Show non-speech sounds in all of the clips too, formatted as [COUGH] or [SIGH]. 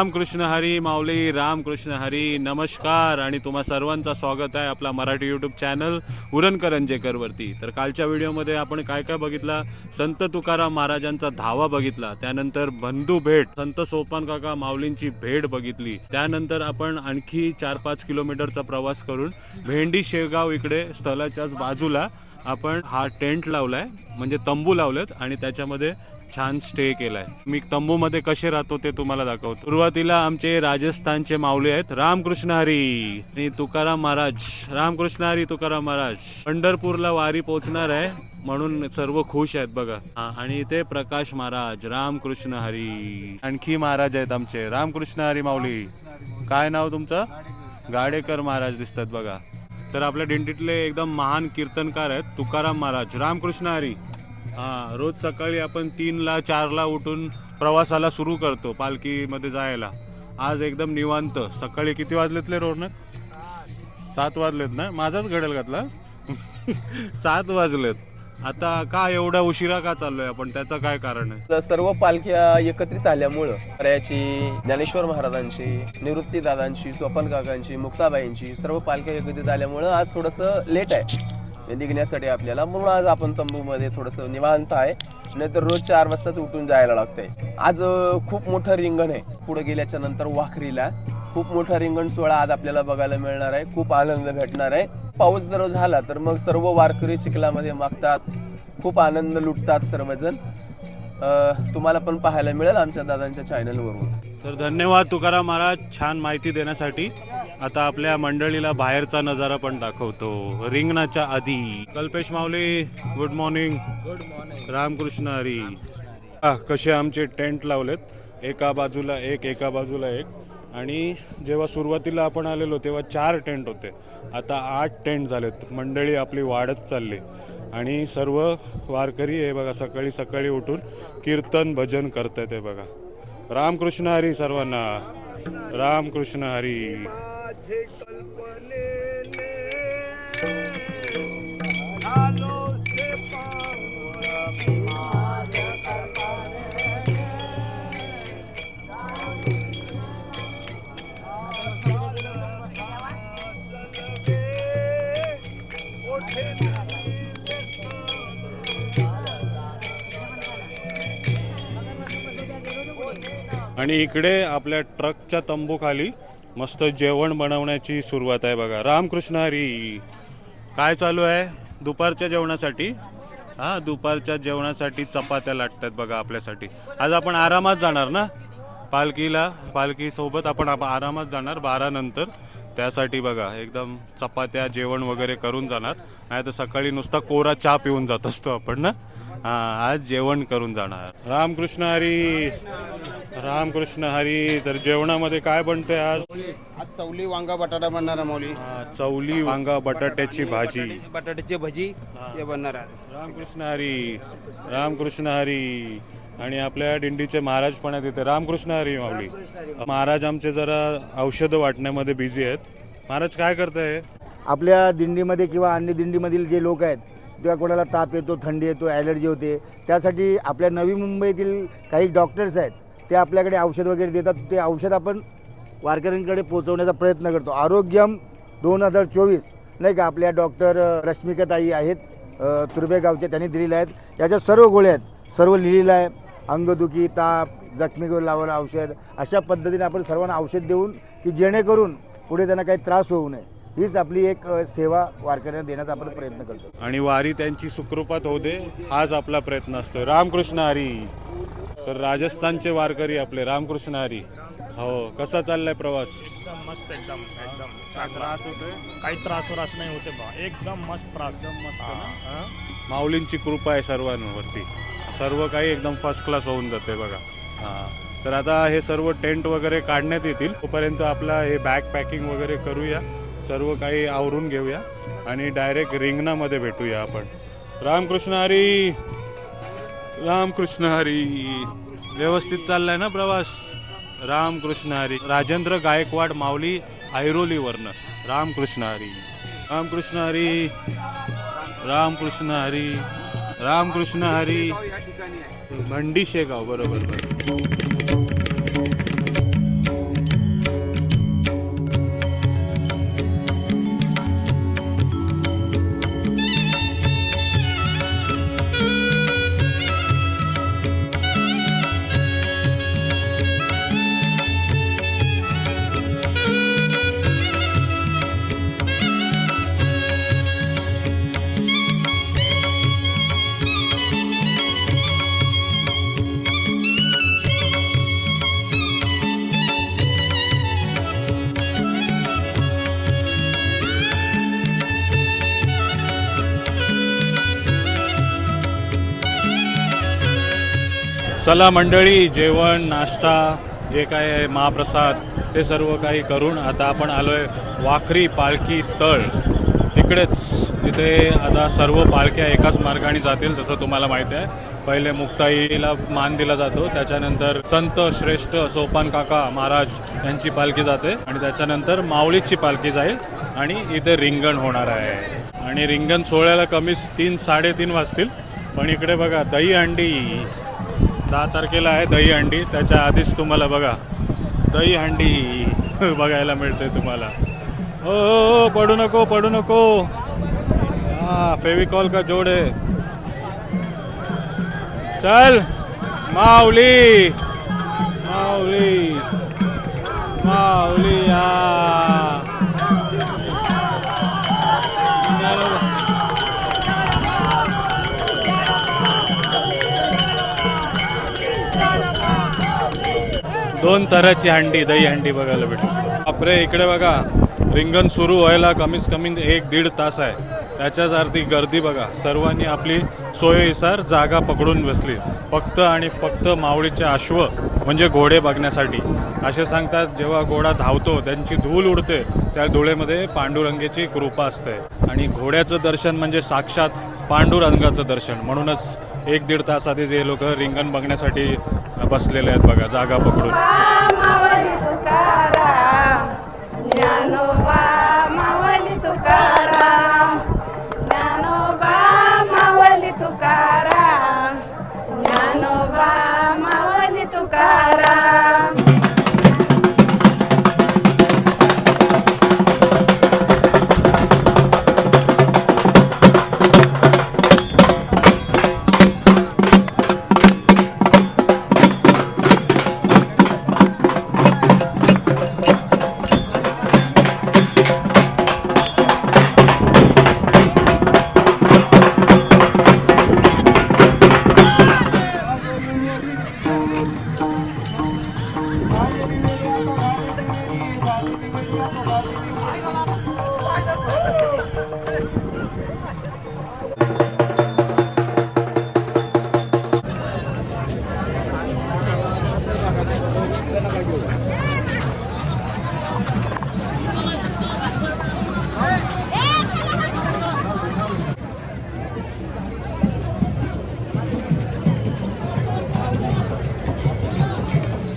रामकृष्ण हरी माऊली रामकृष्ण हरी नमस्कार आणि तुम्हा सर्वांचा स्वागत आहे आपला मराठी यूट्यूब चॅनल उरणकरंजेकरवरती. तर कालच्या व्हिडिओमध्ये आपण काय काय बघितला? संत तुकाराम महाराजांचा धावा बघितला त्यानंतर बंधू भेट संत सोपान काका माऊलींची भेट बघितली त्यानंतर आपण आणखी चार पाच किलोमीटरचा प्रवास करून भेंडी शेगाव इकडे स्थलाच्याच बाजूला आपण हा टेंट लावलाय म्हणजे तंबू लावलेत आणि त्याच्यामध्ये छान स्टे केलाय. मी तंबू मध्ये कसे राहतो ते तुम्हाला दाखवतो. सुरुवातीला आमचे राजस्थानचे माऊली आहेत. रामकृष्ण हरी आणि तुकाराम महाराज. रामकृष्ण हरी तुकाराम महाराज. पंढरपूरला वारी पोहोचणार आहे म्हणून सर्व खुश आहेत बघा. आणि इथे प्रकाश महाराज रामकृष्ण हरी. आणखी महाराज आहेत आमचे. रामकृष्ण हरी माऊली. काय नाव तुमचं? गाडेकर महाराज दिसतात बघा. तर आपल्या दिंडीतले एकदम महान कीर्तनकार आहेत तुकाराम महाराज. रामकृष्ण हरी. हा रोज सकाळी आपण तीनला चारला उठून प्रवासाला सुरू करतो पालखीमध्ये जायला. आज एकदम निवांत. सकाळी किती वाजलेतले रोडनं? सात वाजलेत ना? माझाच घडेल घातला. [LAUGHS] सात वाजलेत. आता का एवढा उशिरा का चाललोय आपण? त्याचं काय कारण आहे? सर्व पालख्या एकत्रित आल्यामुळं याची ज्ञानेश्वर महाराजांची निवृत्ती दादांची स्वपन काकांची मुक्ताबाईंची सर्व पालख्या एकत्रित आल्यामुळं आज थोडंसं लेट आहे. निघण्यासाठी आपल्याला म्हणून आज आपण तंबूमध्ये थोडंसं निवांत आहे. नाहीतर रोज चार वाजताच उठून जायला लागतंय. आज खूप मोठं रिंगण आहे. पुढे गेल्याच्यानंतर वाखरीला. खूप मोठा रिंगण सोहळा आज आपल्याला बघायला मिळणार आहे. खूप आनंद भेटणार आहे. पाऊस जर झाला तर मग सर्व वारकरी चिखलामध्ये मागतात. खूप आनंद लुटतात सर्वजण. तुम्हाला पण पाहायला मिळेल आमच्या दादांच्या चॅनलवरून तर धन्यवाद तुकाराम महाराज छान माहिती देण्यासाठी. आता आपल्या मंडळीला बाहेरचा नजारा पण दाखवतो. रिंगणाच्या आधी. Kalpesh Mauli good morning good morning Ramkrishna Hari. कसे आमचे टेंट लावलेत. एका बाजूला एक एका बाजूला एक. आणि जेव्हा सुरुवातीला आपण आलेलो तेव्हा चार टेंट होते. आता आठ टेंट झालेत. मंडळी आपली वाढत चालली. आणि सर्व वारकरी हे बघा सकाळी सकाळी उठून कीर्तन भजन करत आहेत हे बघा. रामकृष्ण हरी सर्वांना. रामकृष्ण हरी. आणि इकडे आपल्या ट्रकच्या तंबूखाली मस्त जेवण बनवण्याची सुरुवात आहे बघा. रामकृष्ण हरी. काय चालू आहे? दुपारच्या जेवणासाठी? हां दुपारच्या जेवणासाठी चपात्या लाटतात बघा आपल्यासाठी. आज आपण आरामात जाणार ना? पालखीला पालखीसोबत आपण आरामात जाणार बारानंतर त्यासाठी बघा एकदम चपात्या जेवण वगैरे करून जाणार. नाही तर सकाळी नुसता कोरा चहा पिऊन जात असतो आपण ना? हां आज जेवण करून जाणार. रामकृष्ण हरी. रामकृष्ण हरी तर जेवणामध्ये काय बनते आज? आज चवली वांगा बटाटा बनणार आहे माऊली. हा, चवली वांगा बटाट्याची भाजी. बटाट्याची भजी हे. बनणार आहे. रामकृष्ण हरी रामकृष्ण हरी. आणि आपल्या दिंडीचे महाराज पण आहेत तिथे रामकृष्ण हरी माऊली. महाराज आमचे जरा औषधं वाटण्यामध्ये बिझी आहेत. महाराज काय करताय? आपल्या दिंडीमध्ये किंवा अन्य दिंडीमधील जे लोक आहेत तेव्हा कोणाला ताप येतो थंडी येतो ॲलर्जी होते त्यासाठी आपल्या नवी मुंबईतील काही डॉक्टर्स आहेत ते आपल्याकडे औषध वगैरे देतात ते औषध आपण वारकऱ्यांकडे पोहोचवण्याचा प्रयत्न करतो. आरोग्यम दोन हजार चोवीस नाही का? आपल्या डॉक्टर रश्मिकाताई आहेत तुर्बे गावचे त्यांनी दिलेल्या आहेत. याच्या सर्व गोळ्या आहेत. सर्व लिहिलेलं आहे. अंगदुखी ताप जखमीवर लावणं औषध. अशा पद्धतीने आपण सर्वांना औषध देऊन की जेणेकरून पुढे त्यांना काही त्रास होऊ नये. हीच आपली एक सेवा वारकऱ्यांना देण्याचा आपण प्रयत्न करतो. आणि वारी त्यांची सुखरूपात होऊ दे हाच आपला प्रयत्न असतो रामकृष्ण हरी. तर राजस्थानचे वारकरी आपले रामकृष्ण हरी. हो कसा चाललाय प्रवास? एकदम मस्त एकदम एकदम. चांगला त्रास होतोय? काही त्रास वरास नाही होते बा एकदम मस्त त्रास. माऊलींची कृपा आहे सर्वांवरती. सर्व काही एकदम फर्स्ट क्लास होऊन जाते बघा. हां. तर आता हे सर्व टेंट वगैरे काढण्यात येतील. तोपर्यंत आपला हे बॅग पॅकिंग वगैरे करूया. सर्व काही आवरून घेऊया आणि डायरेक्ट रिंगणामध्ये भेटूया आपण. रामकृष्ण हरी! रामकृष्ण हरी! व्यवस्थित चाललाय ना प्रवास? रामकृष्ण हरी! राजेंद्र गायकवाड माऊली ऐरोलीवरनं. रामकृष्ण हरी! रामकृष्ण हरी! रामकृष्ण हरी! रामकृष्ण हरी! मंडी शेगाव बरोबर बरोबर. चला मंडळी जेवण नाश्ता जे काय आहे महाप्रसाद ते सर्व काही करून आता आपण आलो आहे वाखरी पालखी तळ. तिकडेच तिथे आता सर्व पालख्या एकाच मार्गाने जातील जसं तुम्हाला माहिती आहे. पहिले मुक्ताईला मान दिला जातो त्याच्यानंतर संत श्रेष्ठ सोपान काका महाराज यांची पालखी जाते आणि त्याच्यानंतर माऊलीची पालखी जाईल आणि इथे रिंगण होणार आहे. आणि रिंगण सोहळ्याला कमीच तीन साडेतीन वाजतील. पण इकडे बघा दही अंडी दहा तारखेला आहे दही हंडी. त्याच्या आधीच तुम्हाला बघा दही हंडी [LAUGHS] बघायला मिळते तुम्हाला. हो, हो हो, पडू नको पडू नको. हा फेविकॉल का जोड आहे. चल माऊली माऊली माऊली हा दोन तऱ्हाची हंडी दही हंडी बघायला भेटते बापरे इकडे बघा रिंगण सुरू व्हायला कमीत कमी एक दीड तास आहे. त्याच्याच अर्धी गर्दी बघा. सर्वांनी आपली सोयीनुसार जागा पकडून बसली. फक्त आणि फक्त मावळीचे अश्व म्हणजे घोडे बघण्यासाठी. असे सांगतात जेव्हा घोडा धावतो त्यांची धूल उडते त्या धुळेमध्ये पांडुरंगेची कृपा असते. आणि घोड्याचं दर्शन म्हणजे साक्षात पांडुरंगाचं दर्शन. म्हणूनच एक दीड तास आधी जे लोक रिंगण बघण्यासाठी बसलेले आहेत बघा जागा पकडून.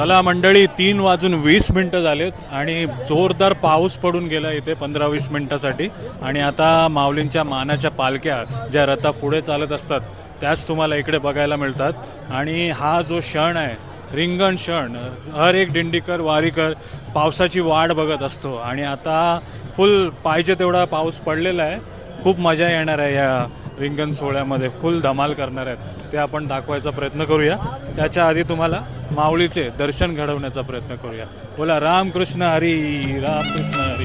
चला मंडळी तीन वाजून वीस मिनटं झालेत आणि जोरदार पाऊस पडून गेला इथे पंधरा वीस मिनटासाठी. आणि आता माऊलींच्या मानाच्या पालख्या ज्या रथा पुढे चालत असतात त्याच तुम्हाला इकडे बघायला मिळतात. आणि हा जो क्षण आहे रिंगण क्षण हर एक दिंडीकर वारीकर पावसाची वाट बघत असतो. आणि आता फुल पाहिजे तेवढा पाऊस पडलेला आहे. खूप मजा येणार आहे या रिंगण सोहळ्यामध्ये फुल धमाल करणार आहेत. ते आपण दाखवायचा प्रयत्न करूया. त्याच्या आधी तुम्हाला माऊलीचे दर्शन घडवण्याचा प्रयत्न करूया. बोला रामकृष्ण हरी रामकृष्ण हरी.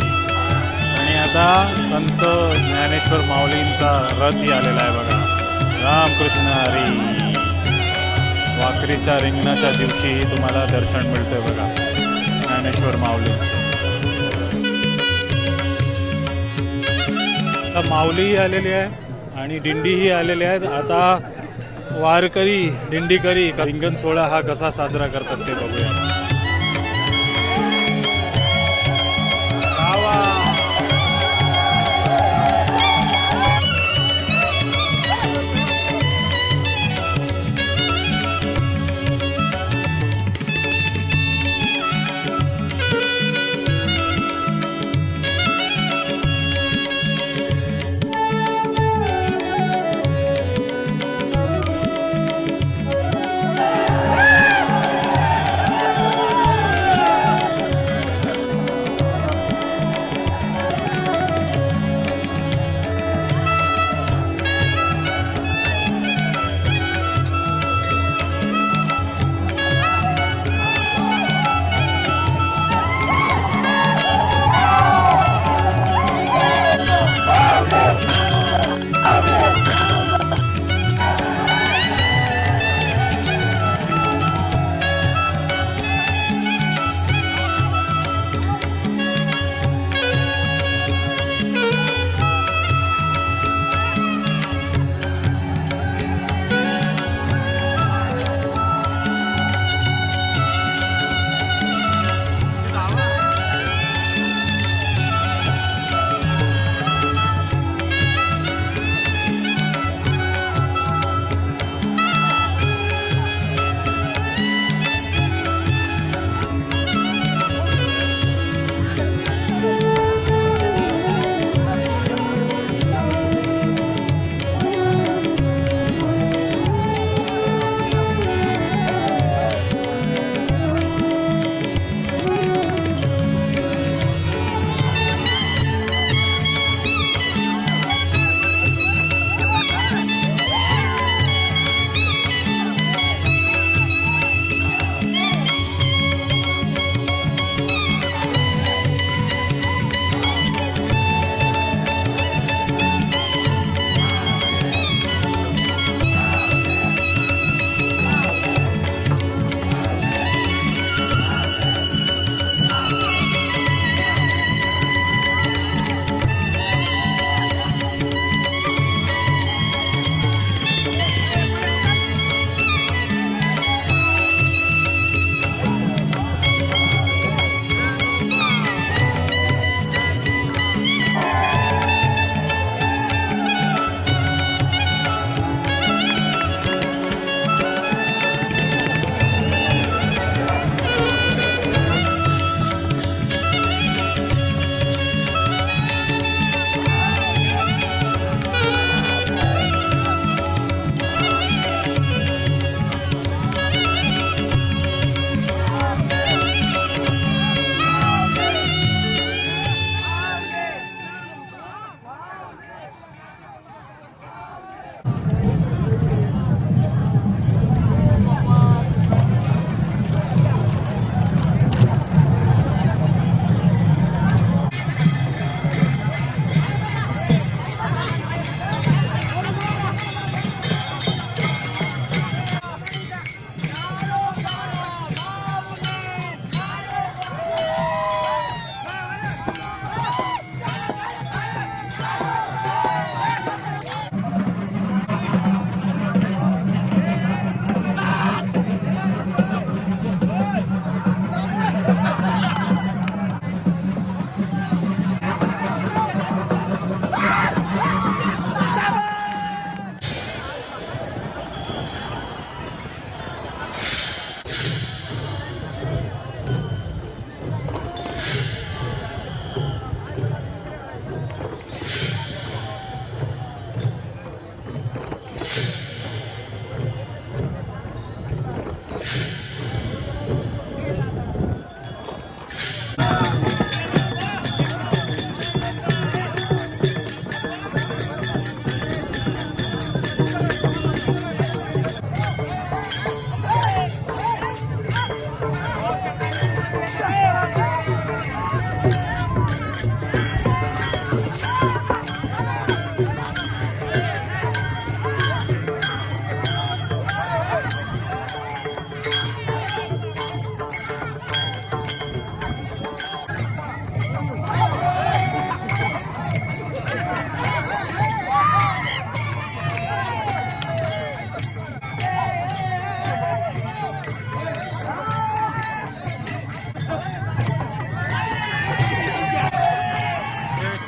आणि आता संत ज्ञानेश्वर माऊलींचा रथही आलेला आहे बघा. रामकृष्ण हरी. वाकरीच्या रिंगणाच्या दिवशी तुम्हाला दर्शन मिळतंय बघा. ज्ञानेश्वर माऊलींचं. आता माऊलीही आलेली आहे. आणि दिंडीही आलेले आहेत. आता वारकरी दिंडीकरी रिंगण सोहळा हा कसा साजरा करतात ते बघूया.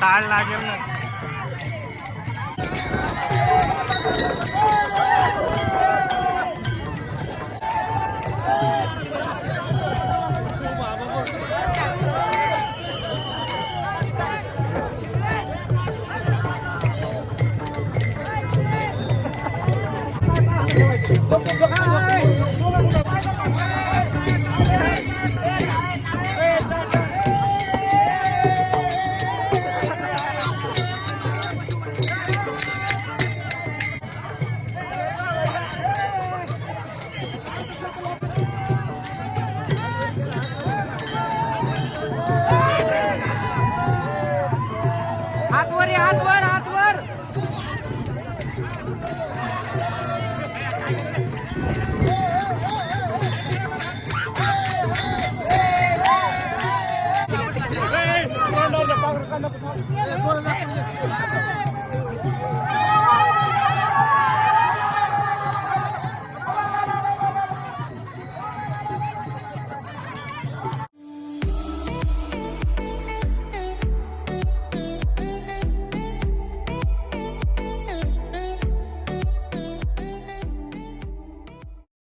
తాళ లాగే Vamos, vamos. Por la